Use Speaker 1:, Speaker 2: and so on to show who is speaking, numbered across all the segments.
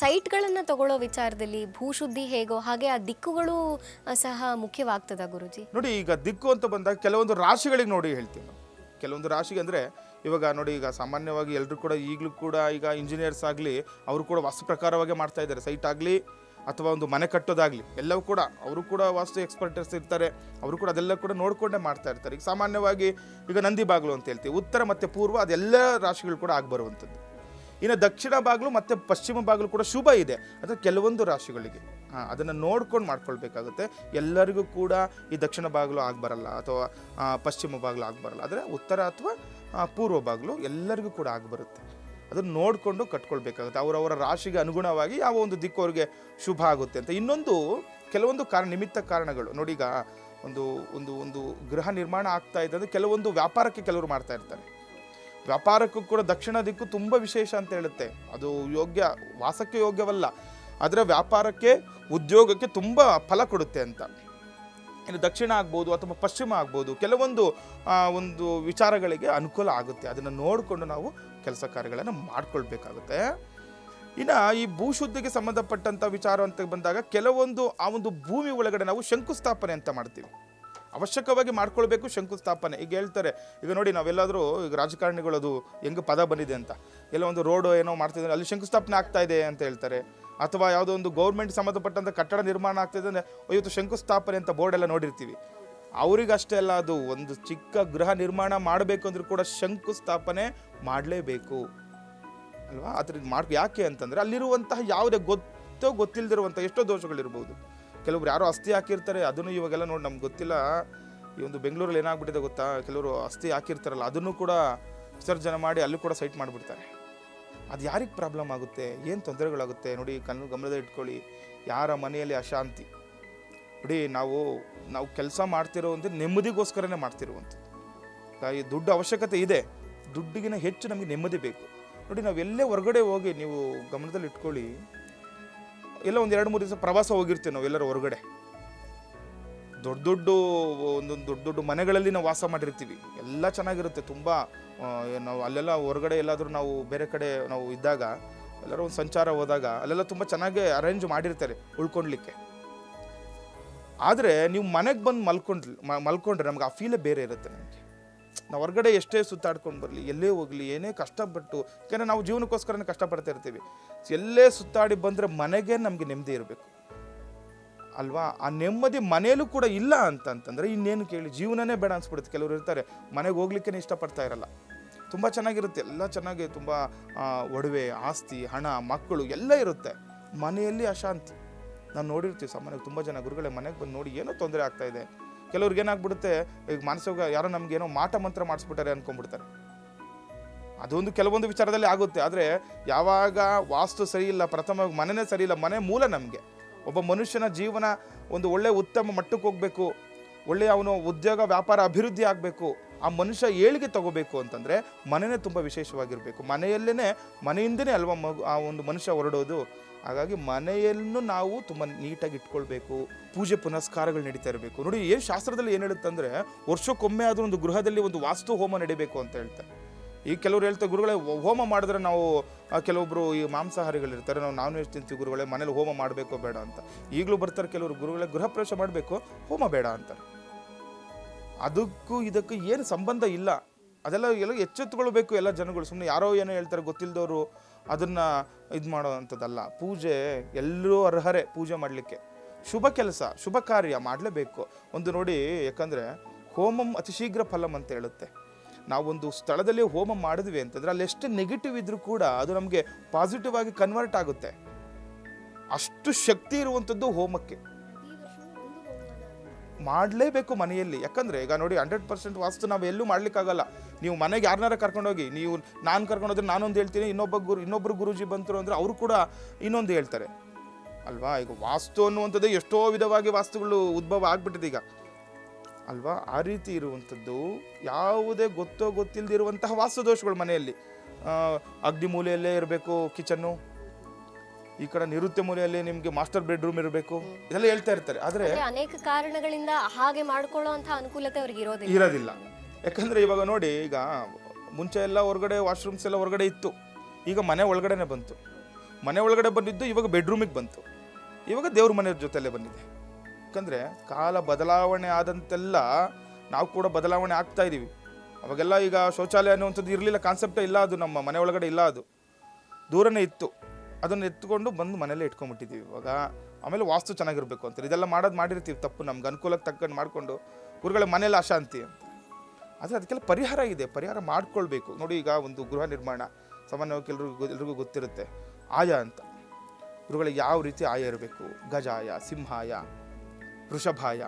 Speaker 1: ಸೈಟ್ಗಳನ್ನು ತಗೊಳ್ಳೋ ವಿಚಾರದಲ್ಲಿ ಭೂಶುದ್ಧಿ ಹೇಗೋ ಹಾಗೆ ಆ ದಿಕ್ಕುಗಳು ಸಹ ಮುಖ್ಯವಾಗ್ತದ ಗುರುಜಿ?
Speaker 2: ನೋಡಿ, ಈಗ ದಿಕ್ಕು ಅಂತ ಬಂದಾಗ ಕೆಲವೊಂದು ರಾಶಿಗಳಿಗೆ ನೋಡಿ ಹೇಳ್ತೀನಿ ಕೆಲವೊಂದು ರಾಶಿಗೆ ಅಂದರೆ, ಇವಾಗ ನೋಡಿ, ಈಗ ಸಾಮಾನ್ಯವಾಗಿ ಎಲ್ಲರೂ ಕೂಡ, ಈಗಲೂ ಕೂಡ ಈಗ ಇಂಜಿನಿಯರ್ಸ್ ಆಗಲಿ, ಅವರು ಕೂಡ ವಾಸ್ತು ಪ್ರಕಾರವಾಗಿ ಮಾಡ್ತಾ ಇದ್ದಾರೆ. ಸೈಟ್ ಆಗಲಿ, ಅಥವಾ ಒಂದು ಮನೆ ಕಟ್ಟೋದಾಗಲಿ, ಎಲ್ಲವೂ ಕೂಡ, ಅವರು ಕೂಡ ವಾಸ್ತು ಎಕ್ಸ್ಪರ್ಟರ್ಸ್ ಇರ್ತಾರೆ. ಅವರು ಕೂಡ ಅದೆಲ್ಲ ಕೂಡ ನೋಡಿಕೊಂಡೇ ಮಾಡ್ತಾ ಇರ್ತಾರೆ. ಈಗ ಸಾಮಾನ್ಯವಾಗಿ, ಈಗ ನಂದಿ ಬಾಗಿಲು ಅಂತ ಹೇಳ್ತೀವಿ. ಉತ್ತರ ಮತ್ತು ಪೂರ್ವ ಅದೆಲ್ಲ ರಾಶಿಗಳು ಕೂಡ ಆಗಬರುವಂಥದ್ದು. ಇನ್ನು ದಕ್ಷಿಣ ಬಾಗಿಲು ಮತ್ತು ಪಶ್ಚಿಮ ಬಾಗಿಲು ಕೂಡ ಶುಭ ಇದೆ. ಅದು ಕೆಲವೊಂದು ರಾಶಿಗಳಿಗೆ. ಹಾಂ, ಅದನ್ನು ನೋಡ್ಕೊಂಡು ಮಾಡ್ಕೊಳ್ಬೇಕಾಗುತ್ತೆ. ಎಲ್ಲರಿಗೂ ಕೂಡ ಈ ದಕ್ಷಿಣ ಬಾಗಿಲು ಆಗಬರಲ್ಲ ಅಥವಾ ಪಶ್ಚಿಮ ಬಾಗಿಲು ಆಗಬರಲ್ಲ ಆದರೆ ಉತ್ತರ ಅಥವಾ ಪೂರ್ವ ಬಾಗಿಲು ಎಲ್ಲರಿಗೂ ಕೂಡ ಆಗಿಬರುತ್ತೆ ಅದನ್ನು ನೋಡಿಕೊಂಡು ಕಟ್ಕೊಳ್ಬೇಕಾಗುತ್ತೆ. ಅವರವರ ರಾಶಿಗೆ ಅನುಗುಣವಾಗಿ ಯಾವ ಒಂದು ದಿಕ್ಕು ಅವರಿಗೆ ಶುಭ ಆಗುತ್ತೆ ಅಂತ. ಇನ್ನೊಂದು ಕೆಲವೊಂದು ಕಾರಣ, ನಿಮಿತ್ತ ಕಾರಣಗಳು. ನೋಡಿ ಈಗ ಒಂದು ಒಂದು ಒಂದು ಗೃಹ ನಿರ್ಮಾಣ ಆಗ್ತಾ ಇದೆ ಕೆಲವೊಂದು ವ್ಯಾಪಾರಕ್ಕೆ ಕೆಲವರು ಮಾಡ್ತಾ ಇರ್ತಾರೆ. ವ್ಯಾಪಾರಕ್ಕೂ ಕೂಡ ದಕ್ಷಿಣ ದಿಕ್ಕು ತುಂಬ ವಿಶೇಷ ಅಂತ ಹೇಳುತ್ತೆ. ಅದು ಯೋಗ್ಯ, ವಾಸಕ್ಕೆ ಯೋಗ್ಯವಲ್ಲ. ಆದರೆ ವ್ಯಾಪಾರಕ್ಕೆ, ಉದ್ಯೋಗಕ್ಕೆ ತುಂಬ ಫಲ ಕೊಡುತ್ತೆ ಅಂತ. ಇನ್ನು ದಕ್ಷಿಣ ಆಗ್ಬೋದು ಅಥವಾ ಪಶ್ಚಿಮ ಆಗ್ಬೋದು, ಕೆಲವೊಂದು ಒಂದು ವಿಚಾರಗಳಿಗೆ ಅನುಕೂಲ ಆಗುತ್ತೆ. ಅದನ್ನು ನೋಡಿಕೊಂಡು ನಾವು ಕೆಲಸ ಕಾರ್ಯಗಳನ್ನು ಮಾಡ್ಕೊಳ್ಬೇಕಾಗುತ್ತೆ. ಇನ್ನು ಈ ಭೂಶುದ್ಧಿಗೆ ಸಂಬಂಧಪಟ್ಟಂಥ ವಿಚಾರ ಅಂತ ಬಂದಾಗ, ಕೆಲವೊಂದು ಆ ಒಂದು ಭೂಮಿ ಒಳಗಡೆ ನಾವು ಶಂಕುಸ್ಥಾಪನೆ ಅಂತ ಮಾಡ್ತೀವಿ. ಅವಶ್ಯಕವಾಗಿ ಮಾಡ್ಕೊಳ್ಬೇಕು ಶಂಕುಸ್ಥಾಪನೆ. ಈಗ ಹೇಳ್ತಾರೆ, ಈಗ ನೋಡಿ ನಾವೆಲ್ಲಾದರೂ ಈಗ ರಾಜಕಾರಣಿಗಳು ಅದು ಹೆಂಗೆ ಪದ ಬಂದಿದೆ ಅಂತ. ಎಲ್ಲ ಒಂದು ರೋಡು ಏನೋ ಮಾಡ್ತಿದ್ದಾರೆ, ಅಲ್ಲಿ ಶಂಕುಸ್ಥಾಪನೆ ಆಗ್ತಾ ಇದೆ ಅಂತ ಹೇಳ್ತಾರೆ. ಅಥವಾ ಯಾವುದೋ ಒಂದು ಗೌರ್ಮೆಂಟ್ ಸಂಬಂಧಪಟ್ಟಂಥ ಕಟ್ಟಡ ನಿರ್ಮಾಣ ಆಗ್ತಿದೆ ಅಂದರೆ ಇವತ್ತು ಶಂಕುಸ್ಥಾಪನೆ ಅಂತ ಬೋರ್ಡ್ ಎಲ್ಲ ನೋಡಿರ್ತೀವಿ. ಅವರಿಗಷ್ಟೇ ಅಲ್ಲ ಅದು, ಒಂದು ಚಿಕ್ಕ ಗೃಹ ನಿರ್ಮಾಣ ಮಾಡಬೇಕು ಅಂದರೂ ಕೂಡ ಶಂಕುಸ್ಥಾಪನೆ ಮಾಡಲೇಬೇಕು. ಅಲ್ವಾ? ಅದ್ರ ಮಾಡ್ ಯಾಕೆ ಅಂತಂದರೆ, ಅಲ್ಲಿರುವಂತಹ ಯಾವುದೇ ಗೊತ್ತೋ ಗೊತ್ತಿಲ್ಲದಿರುವಂಥ ಎಷ್ಟೋ ದೋಷಗಳಿರ್ಬೋದು. ಕೆಲವ್ರು ಯಾರೋ ಅಸ್ಥಿ ಹಾಕಿರ್ತಾರೆ, ಅದನ್ನು ಇವಾಗೆಲ್ಲ ನೋಡಿ ನಮ್ಗೆ ಗೊತ್ತಿಲ್ಲ. ಈ ಒಂದು ಬೆಂಗಳೂರಲ್ಲಿ ಏನಾಗ್ಬಿಟ್ಟಿದೆ ಗೊತ್ತಾ? ಕೆಲವರು ಅಸ್ಥಿ ಹಾಕಿರ್ತಾರಲ್ಲ, ಅದನ್ನು ಕೂಡ ವಿಸರ್ಜನೆ ಮಾಡಿ ಅಲ್ಲೂ ಕೂಡ ಸೈಟ್ ಮಾಡಿಬಿಡ್ತಾರೆ. ಅದು ಯಾರಿಗೆ ಪ್ರಾಬ್ಲಮ್ ಆಗುತ್ತೆ? ಏನು ತೊಂದರೆಗಳಾಗುತ್ತೆ? ನೋಡಿ, ಕಣ್ಣು ಗಮನದ ಇಟ್ಕೊಳ್ಳಿ. ಯಾರ ಮನೆಯಲ್ಲಿ ಅಶಾಂತಿ? ನೋಡಿ, ನಾವು ನಾವು ಕೆಲಸ ಮಾಡ್ತಿರೋ ಅಂದರೆ ನೆಮ್ಮದಿಗೋಸ್ಕರನೇ ಮಾಡ್ತಿರುವಂಥದ್ದು. ಈ ದುಡ್ಡು ಅವಶ್ಯಕತೆ ಇದೆ. ದುಡ್ಡಿಗಿನ ಹೆಚ್ಚು ನಮಗೆ ನೆಮ್ಮದಿ ಬೇಕು. ನೋಡಿ ನಾವು ಎಲ್ಲೇ ಹೊರಗಡೆ ಹೋಗಿ ನೀವು ಗಮನದಲ್ಲಿ ಇಟ್ಕೊಳ್ಳಿ. ಎಲ್ಲ ಒಂದು ಎರಡು ಮೂರು ದಿವಸ ಪ್ರವಾಸ ಹೋಗಿರ್ತೀವಿ ನಾವು ಎಲ್ಲರೂ ಹೊರಗಡೆ. ದೊಡ್ಡ ದೊಡ್ಡ ಒಂದೊಂದು ದೊಡ್ಡ ದೊಡ್ಡ ಮನೆಗಳಲ್ಲಿ ನಾವು ವಾಸ ಮಾಡಿರ್ತೀವಿ. ಎಲ್ಲ ಚೆನ್ನಾಗಿರುತ್ತೆ, ತುಂಬ ನಾವು ಅಲ್ಲೆಲ್ಲ ಹೊರಗಡೆ ಎಲ್ಲಾದರೂ ನಾವು ಬೇರೆ ಕಡೆ ನಾವು ಇದ್ದಾಗ, ಎಲ್ಲರೂ ಒಂದು ಸಂಚಾರ ಹೋದಾಗ ಅಲ್ಲೆಲ್ಲ ತುಂಬ ಚೆನ್ನಾಗಿ ಅರೇಂಜ್ ಮಾಡಿರ್ತಾರೆ ಉಳ್ಕೊಳ್ಲಿಕ್ಕೆ. ಆದರೆ ನೀವು ಮನೆಗೆ ಬಂದು ಮಲ್ಕೊಂಡ್ರಿ ಮಲ್ಕೊಂಡ್ರೆ ನಮ್ಗೆ ಆ ಫೀಲೇ ಬೇರೆ ಇರುತ್ತೆ ನಮಗೆ. ನಾವು ಹೊರಗಡೆ ಎಷ್ಟೇ ಸುತ್ತಾಡ್ಕೊಂಡು ಬರಲಿ, ಎಲ್ಲೇ ಹೋಗಲಿ, ಏನೇ ಕಷ್ಟಪಟ್ಟು, ಯಾಕಂದರೆ ನಾವು ಜೀವನಕ್ಕೋಸ್ಕರನೇ ಕಷ್ಟಪಡ್ತಾ ಇರ್ತೀವಿ ಎಲ್ಲೇ ಸುತ್ತಾಡಿ ಬಂದರೆ ಮನೆಗೆ ನಮಗೆ ನೆಮ್ಮದಿ ಇರಬೇಕು. ಅಲ್ವಾ? ಆ ನೆಮ್ಮದಿ ಮನೆಯಲ್ಲೂ ಕೂಡ ಇಲ್ಲ ಅಂತಂತಂದರೆ ಇನ್ನೇನು ಕೇಳಿ, ಜೀವನನೇ ಬೇಡ ಅನ್ಸ್ಬಿಡುತ್ತೆ. ಕೆಲವರು ಇರ್ತಾರೆ ಮನೆಗೆ ಹೋಗ್ಲಿಕ್ಕೆ ಇಷ್ಟಪಡ್ತಾ ಇರಲ್ಲ. ತುಂಬ ಚೆನ್ನಾಗಿರುತ್ತೆ, ಎಲ್ಲ ಚೆನ್ನಾಗಿ ತುಂಬ ಒಡವೆ, ಆಸ್ತಿ, ಹಣ, ಮಕ್ಕಳು ಎಲ್ಲ ಇರುತ್ತೆ. ಮನೆಯಲ್ಲಿ ಅಶಾಂತಿ. ನಾನು ನೋಡಿರ್ತೀವಿ ಸಾಮಾನ್ಯವಾಗಿ ತುಂಬ ಜನ ಗುರುಗಳೇ ಮನೆಗೆ ಬಂದು ನೋಡಿ ಏನೋ ತೊಂದರೆ ಆಗ್ತಾ ಇದೆ. ಕೆಲವ್ರಿಗೆ ಏನಾಗ್ಬಿಡುತ್ತೆ, ಈಗ ಮಾನಸಿಕ ಯಾರೋ ನಮಗೇನೋ ಮಾಟ ಮಂತ್ರ ಮಾಡಿಸ್ಬಿಟ್ಟಾರೆ ಅನ್ಕೊಂಡ್ಬಿಡ್ತಾರೆ. ಅದೊಂದು ಕೆಲವೊಂದು ವಿಚಾರದಲ್ಲಿ ಆಗುತ್ತೆ, ಆದರೆ ಯಾವಾಗ ವಾಸ್ತು ಸರಿ ಇಲ್ಲ, ಪ್ರಥಮ ಮನೆನೇ ಸರಿ ಇಲ್ಲ, ಮನೆ ಮೂಲ ನಮಗೆ. ಒಬ್ಬ ಮನುಷ್ಯನ ಜೀವನ ಒಂದು ಒಳ್ಳೆ ಉತ್ತಮ ಮಟ್ಟಕ್ಕೆ ಹೋಗಬೇಕು, ಒಳ್ಳೆಯ ಅವನು ಉದ್ಯೋಗ ವ್ಯಾಪಾರ ಅಭಿವೃದ್ಧಿ ಆಗಬೇಕು ಆ ಮನುಷ್ಯ ಏಳಿಗೆ ತಗೋಬೇಕು ಅಂತಂದರೆ ಮನೆಯೇ ತುಂಬ ವಿಶೇಷವಾಗಿರಬೇಕು. ಮನೆಯಲ್ಲೇ ಮನೆಯಿಂದನೇ ಅಲ್ವಾ ಮಗು, ಆ ಒಂದು ಮನುಷ್ಯ ಹೊರಡೋದು? ಹಾಗಾಗಿ ಮನೆಯನ್ನು ನಾವು ತುಂಬ ನೀಟಾಗಿ ಇಟ್ಕೊಳ್ಬೇಕು, ಪೂಜೆ ಪುನಸ್ಕಾರಗಳು ನಡೀತಾ ಇರಬೇಕು. ನೋಡಿ, ಏನು ಶಾಸ್ತ್ರದಲ್ಲಿ ಏನು ಹೇಳುತ್ತಂದರೆ ವರ್ಷಕ್ಕೊಮ್ಮೆ ಆದರೂ ಒಂದು ಗೃಹದಲ್ಲಿ ಒಂದು ವಾಸ್ತು ಹೋಮ ನಡೀಬೇಕು ಅಂತ ಹೇಳ್ತಾರೆ. ಈಗ ಕೆಲವ್ರು ಹೇಳ್ತಾರೆ ಗುರುಗಳೇ, ಹೋಮ ಮಾಡಿದ್ರೆ ನಾವು ಕೆಲವೊಬ್ಬರು ಈ ಮಾಂಸಾಹಾರಿಗಳಿರ್ತಾರೆ, ನಾವು ನಾನ್ ವೆಜ್ ತಿಂತೀವಿ ಗುರುಗಳೇ, ಮನೇಲಿ ಹೋಮ ಮಾಡಬೇಕು ಬೇಡ ಅಂತ. ಈಗಲೂ ಬರ್ತಾರೆ ಕೆಲವರು, ಗುರುಗಳೇ ಗೃಹ ಪ್ರವೇಶ ಮಾಡಬೇಕು, ಹೋಮ ಬೇಡ ಅಂತಾರೆ. ಅದಕ್ಕೂ ಇದಕ್ಕೂ ಏನು ಸಂಬಂಧ ಇಲ್ಲ. ಅದೆಲ್ಲ ಎಲ್ಲ ಎಚ್ಚೆತ್ತುಕೊಳ್ಬೇಕು ಎಲ್ಲ ಜನಗಳು. ಸುಮ್ಮನೆ ಯಾರೋ ಏನೋ ಹೇಳ್ತಾರೆ ಗೊತ್ತಿಲ್ಲದವರು ಅದನ್ನು ಇದು ಮಾಡೋವಂಥದ್ದಲ್ಲ. ಪೂಜೆ ಎಲ್ಲರೂ ಅರ್ಹರೇ ಪೂಜೆ ಮಾಡಲಿಕ್ಕೆ. ಶುಭ ಕೆಲಸ, ಶುಭ ಕಾರ್ಯ ಮಾಡಲೇಬೇಕು. ಒಂದು ನೋಡಿ ಯಾಕಂದರೆ ಹೋಮಂ ಅತಿ ಶೀಘ್ರ ಫಲಂ ಅಂತ ಹೇಳುತ್ತೆ. ನಾವೊಂದು ಸ್ಥಳದಲ್ಲಿ ಹೋಮ ಮಾಡಿದ್ವಿ ಅಂತಂದರೆ ಅಲ್ಲಿ ಎಷ್ಟು ನೆಗೆಟಿವ್ ಇದ್ದರೂ ಕೂಡ ಅದು ನಮಗೆ ಪಾಸಿಟಿವ್ ಆಗಿ ಕನ್ವರ್ಟ್ ಆಗುತ್ತೆ. ಅಷ್ಟು ಶಕ್ತಿ ಇರುವಂಥದ್ದು ಹೋಮಕ್ಕೆ. ಮಾಡಲೇಬೇಕು ಮನೆಯಲ್ಲಿ. ಯಾಕಂದರೆ ಈಗ ನೋಡಿ ಹಂಡ್ರೆಡ್ ಪರ್ಸೆಂಟ್ ವಾಸ್ತು ನಾವು ಎಲ್ಲೂ ಮಾಡ್ಲಿಕ್ಕಾಗಲ್ಲ. ನೀವು ಮನೆಗೆ ಯಾರನ್ನಾರ ಕರ್ಕೊಂಡೋಗಿ, ನೀವು ನಾನು ಕರ್ಕೊಂಡೋದ್ರೆ ನಾನೊಂದು ಹೇಳ್ತೀನಿ, ಇನ್ನೊಬ್ಬ ಗುರು ಇನ್ನೊಬ್ಬರು ಗುರುಜಿ ಬಂತರು ಅಂದರೆ ಅವರು ಕೂಡ ಇನ್ನೊಂದು ಹೇಳ್ತಾರೆ. ಅಲ್ವಾ? ಈಗ ವಾಸ್ತು ಅನ್ನುವಂಥದ್ದು ಎಷ್ಟೋ ವಿಧವಾಗಿ ವಾಸ್ತುಗಳು ಉದ್ಭವ ಆಗ್ಬಿಟ್ಟಿದೆ ಈಗ. ಅಲ್ವಾ? ಆ ರೀತಿ ಇರುವಂಥದ್ದು ಯಾವುದೇ ಗೊತ್ತೋ ಗೊತ್ತಿಲ್ಲದಿರುವಂತಹ ವಾಸ್ತು ದೋಷಗಳು ಮನೆಯಲ್ಲಿ. ಅಗ್ನಿ ಮೂಲೆಯಲ್ಲೇ ಇರಬೇಕು ಕಿಚನ್ನು. ಈ ಕಡೆ ನಿವೃತ್ತಿ ಮೂಲೆಯಲ್ಲಿ ನಿಮಗೆ ಮಾಸ್ಟರ್ ಬೆಡ್ರೂಮ್ ಇರಬೇಕು. ಇದೆಲ್ಲ ಹೇಳ್ತಾ ಇರ್ತಾರೆ. ಆದರೆ
Speaker 1: ಅನೇಕ ಕಾರಣಗಳಿಂದ ಹಾಗೆ ಮಾಡ್ಕೊಳ್ಳುವಂತ ಅನುಕೂಲತೆ ಅವ್ರಿಗೆ ಇರೋದಿಲ್ಲ.
Speaker 2: ಇರೋದಿಲ್ಲ. ಯಾಕಂದರೆ ಇವಾಗ ನೋಡಿ ಈಗ ಮುಂಚೆ ಎಲ್ಲ ಹೊರಗಡೆ ವಾಶ್ರೂಮ್ಸ್ ಎಲ್ಲ ಹೊರಗಡೆ ಇತ್ತು. ಈಗ ಮನೆ ಒಳಗಡೆನೆ ಬಂತು. ಮನೆ ಒಳಗಡೆ ಬಂದಿದ್ದು ಇವಾಗ ಬೆಡ್ರೂಮಿಗೆ ಬಂತು. ಇವಾಗ ದೇವ್ರ ಮನೆಯವ್ರ ಜೊತೆಲೇ ಬಂದಿದೆ. ಯಾಕಂದರೆ ಕಾಲ ಬದಲಾವಣೆ ಆದಂತೆಲ್ಲ ನಾವು ಕೂಡ ಬದಲಾವಣೆ ಆಗ್ತಾ ಇದ್ದೀವಿ ಅವಾಗೆಲ್ಲ ಈಗ ಶೌಚಾಲಯ ಅನ್ನುವಂಥದ್ದು ಇರಲಿಲ್ಲ ಕಾನ್ಸೆಪ್ಟೇ ಇಲ್ಲ ಅದು ನಮ್ಮ ಮನೆ ಒಳಗಡೆ ಇಲ್ಲ ಅದು. ದೂರನೇ ಇತ್ತು. ಅದನ್ನು ಎತ್ಕೊಂಡು ಬಂದು ಮನೇಲೆ ಇಟ್ಕೊಂಡ್ಬಿಟ್ಟಿದ್ದೀವಿ ಇವಾಗ. ಆಮೇಲೆ ವಾಸ್ತು ಚೆನ್ನಾಗಿರ್ಬೇಕು ಅಂತಾರೆ. ಇದೆಲ್ಲ ಮಾಡೋದು ಮಾಡಿರ್ತೀವಿ ತಪ್ಪು. ನಮ್ಗೆ ಅನುಕೂಲಕ್ಕೆ ತಕ್ಕಂಡು ಮಾಡಿಕೊಂಡು ಗುರುಗಳ ಮನೇಲಿ ಅಶಾಂತಿ ಆದರೆ ಅದಕ್ಕೆಲ್ಲ ಪರಿಹಾರ ಇದೆ. ಪರಿಹಾರ ಮಾಡ್ಕೊಳ್ಬೇಕು. ನೋಡಿ ಈಗ ಒಂದು ಗೃಹ ನಿರ್ಮಾಣ. ಸಾಮಾನ್ಯವಾಗಿ ಎಲ್ರಿಗೂ ಎಲ್ರಿಗೂ ಗೊತ್ತಿರುತ್ತೆ. ಆಯ ಅಂತ. ಗುರುಗಳಿಗೆ ಯಾವ ರೀತಿ ಆಯ ಇರಬೇಕು? ಗಜಾಯ, ಸಿಂಹಾಯ, ವೃಷಭಾಯ.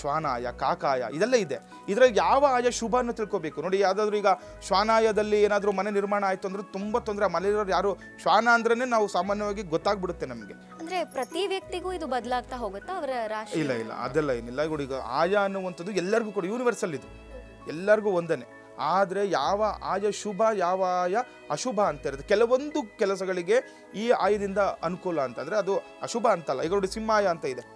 Speaker 2: ಶ್ವಾನಾಯ ಕಾಕಾಯ ಇದೆಲ್ಲ ಇದೆ. ಇದರಲ್ಲಿ ಯಾವ ಆಯ ಶುಭ ಅನ್ನು ತಿಳ್ಕೋಬೇಕು? ನೋಡಿ ಯಾವುದಾದ್ರೂ ಈಗ ಶ್ವಾನಾಯದಲ್ಲಿ ಏನಾದರೂ ಮನೆ ನಿರ್ಮಾಣ ಆಯಿತು ಅಂದ್ರೆ ತುಂಬ ತೊಂದರೆ. ಮನೆಯಲ್ಲಿರೋರು ಯಾರು ಶ್ವಾನ ಅಂದ್ರೆ ನಾವು ಸಾಮಾನ್ಯವಾಗಿ ಗೊತ್ತಾಗ್ಬಿಡುತ್ತೆ ನಮಗೆ.
Speaker 1: ಅಂದ್ರೆ ಪ್ರತಿ ವ್ಯಕ್ತಿಗೂ ಇದು ಬದಲಾಗ್ತಾ ಹೋಗುತ್ತಾ ಅವರ ರಾಶಿ?
Speaker 2: ಇಲ್ಲ ಇಲ್ಲ. ಅದೆಲ್ಲ ಏನಿಲ್ಲ. ಈಗ ಈಗ ಆಯ ಅನ್ನುವಂಥದ್ದು ಎಲ್ಲರಿಗೂ ಕೂಡ ಯೂನಿವರ್ಸಲ್ ಇದು. ಎಲ್ಲರಿಗೂ ಒಂದನೇ. ಆದರೆ ಯಾವ ಆಯ ಶುಭ ಯಾವ ಆಯ ಅಶುಭ ಅಂತ ಇರುತ್ತೆ. ಕೆಲವೊಂದು ಕೆಲಸಗಳಿಗೆ ಈ ಆಯದಿಂದ ಅನುಕೂಲ ಅಂತಂದರೆ ಅದು ಅಶುಭ ಅಂತಲ್ಲ. ಈಗ ನೋಡಿ ಸಿಂಹಾಯ ಅಂತ ಇದೆ.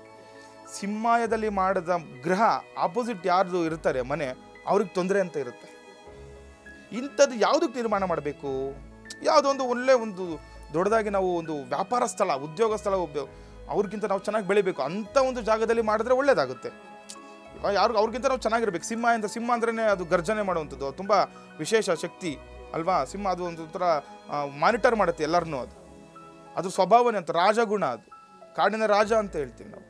Speaker 2: ಸಿಂಹಾಯದಲ್ಲಿ ಮಾಡಿದ ಗ್ರಹ ಆಪೋಸಿಟ್ ಯಾರ್ದು ಇರ್ತಾರೆ ಮನೆ, ಅವ್ರಿಗೆ ತೊಂದರೆ ಅಂತ ಇರುತ್ತೆ. ಇಂಥದ್ದು ಯಾವುದಕ್ಕೆ ನಿರ್ಮಾಣ ಮಾಡಬೇಕು? ಯಾವುದೋ ಒಂದು ಒಳ್ಳೆ ಒಂದು ದೊಡ್ಡದಾಗಿ ನಾವು ಒಂದು ವ್ಯಾಪಾರ ಸ್ಥಳ, ಉದ್ಯೋಗ ಸ್ಥಳ ಅವ್ರಿಗಿಂತ ನಾವು ಚೆನ್ನಾಗಿ ಬೆಳಿಬೇಕು. ಅಂಥ ಒಂದು ಜಾಗದಲ್ಲಿ ಮಾಡಿದ್ರೆ ಒಳ್ಳೇದಾಗುತ್ತೆ. ಇವಾಗ ಯಾರು ಅವ್ರಿಗಿಂತ ನಾವು ಚೆನ್ನಾಗಿರ್ಬೇಕು. ಸಿಂಹ ಅಂತ ಸಿಂಹ ಅಂದ್ರೇ ಅದು ಗರ್ಜನೆ ಮಾಡುವಂಥದ್ದು. ತುಂಬ ವಿಶೇಷ ಶಕ್ತಿ ಅಲ್ವಾ? ಸಿಂಹ ಅದು ಒಂದು ಥರ ಮಾನಿಟರ್ ಮಾಡುತ್ತೆ ಎಲ್ಲರನ್ನೂ ಅದು. ಅದು ಸ್ವಭಾವನೆ ಅಂತ, ರಾಜಗುಣ ಅದು. ಕಾಡಿನ ರಾಜ ಅಂತ ಹೇಳ್ತೀವಿ ನಾವು.